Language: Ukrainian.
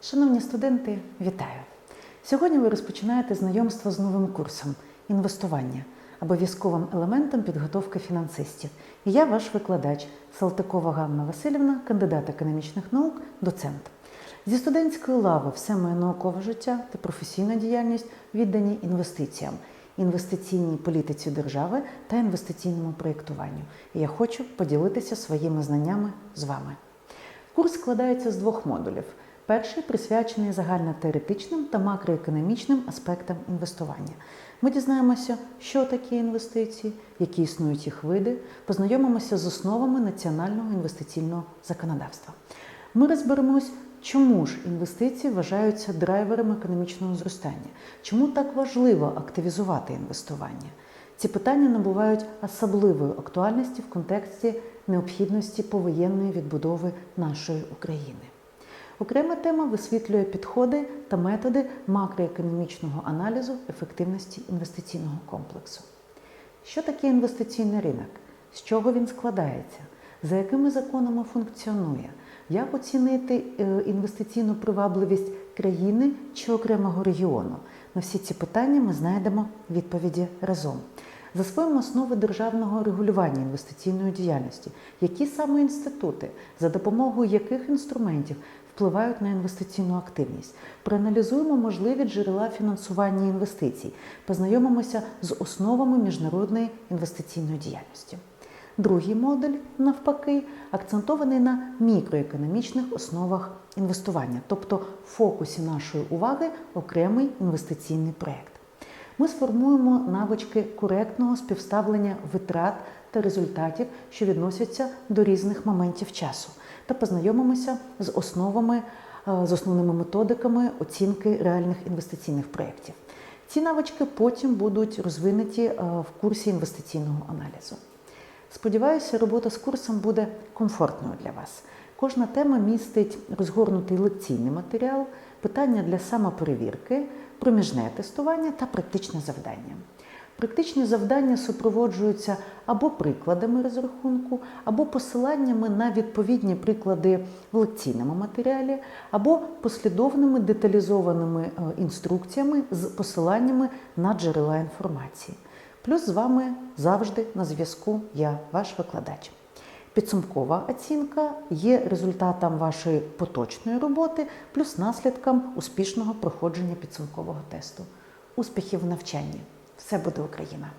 Шановні студенти, вітаю! Сьогодні ви розпочинаєте знайомство з новим курсом інвестування обов'язковим елементом підготовки фінансистів. І я ваш викладач Салтикова Ганна Васильівна, кандидат економічних наук, доцент. Зі студентської лави все моє наукове життя та професійна діяльність віддані інвестиціям, інвестиційній політиці держави та інвестиційному проєктуванню. І я хочу поділитися своїми знаннями з вами. Курс складається з двох модулів. Перший присвячений загальнотеоретичним та макроекономічним аспектам інвестування. Ми дізнаємося, що таке інвестиції, які існують їх види, познайомимося з основами національного інвестиційного законодавства. Ми розберемось, чому ж інвестиції вважаються драйвером економічного зростання, чому так важливо активізувати інвестування. Ці питання набувають особливої актуальності в контексті необхідності повоєнної відбудови нашої України. Окрема тема висвітлює підходи та методи макроекономічного аналізу ефективності інвестиційного комплексу. Що таке інвестиційний ринок? З чого він складається? За якими законами функціонує? Як оцінити е, інвестиційну привабливість країни чи окремого регіону? На всі ці питання ми знайдемо відповіді разом. Засвоїмо основи державного регулювання інвестиційної діяльності, які саме інститути, за допомогою яких інструментів впливають на інвестиційну активність. Проаналізуємо можливі джерела фінансування інвестицій, познайомимося з основами міжнародної інвестиційної діяльності. Другий модуль, навпаки, акцентований на мікроекономічних основах інвестування, тобто в фокусі нашої уваги окремий інвестиційний проєкт. Ми сформуємо навички коректного співставлення витрат та результатів, що відносяться до різних моментів часу, та познайомимося з основами, е, з основними методиками оцінки реальних інвестиційних проєктів. Ці навички потім будуть розвинуті е, в курсі інвестиційного аналізу. Сподіваюся, робота з курсом буде комфортною для вас. Кожна тема містить розгорнутий лекційний матеріал, питання для самоперевірки, проміжне тестування та практичне завдання. Практичні завдання супроводжуються або прикладами розрахунку, або посиланнями на відповідні приклади в лекційному матеріалі, або послідовними деталізованими е, інструкціями з посиланнями на джерела інформації. Плюс з вами завжди на зв'язку я, ваш викладач. Підсумкова оцінка є результатом вашої поточної роботи, плюс наслідком успішного проходження підсумкового тесту. Успіхів в навчанні! Все буде Україна!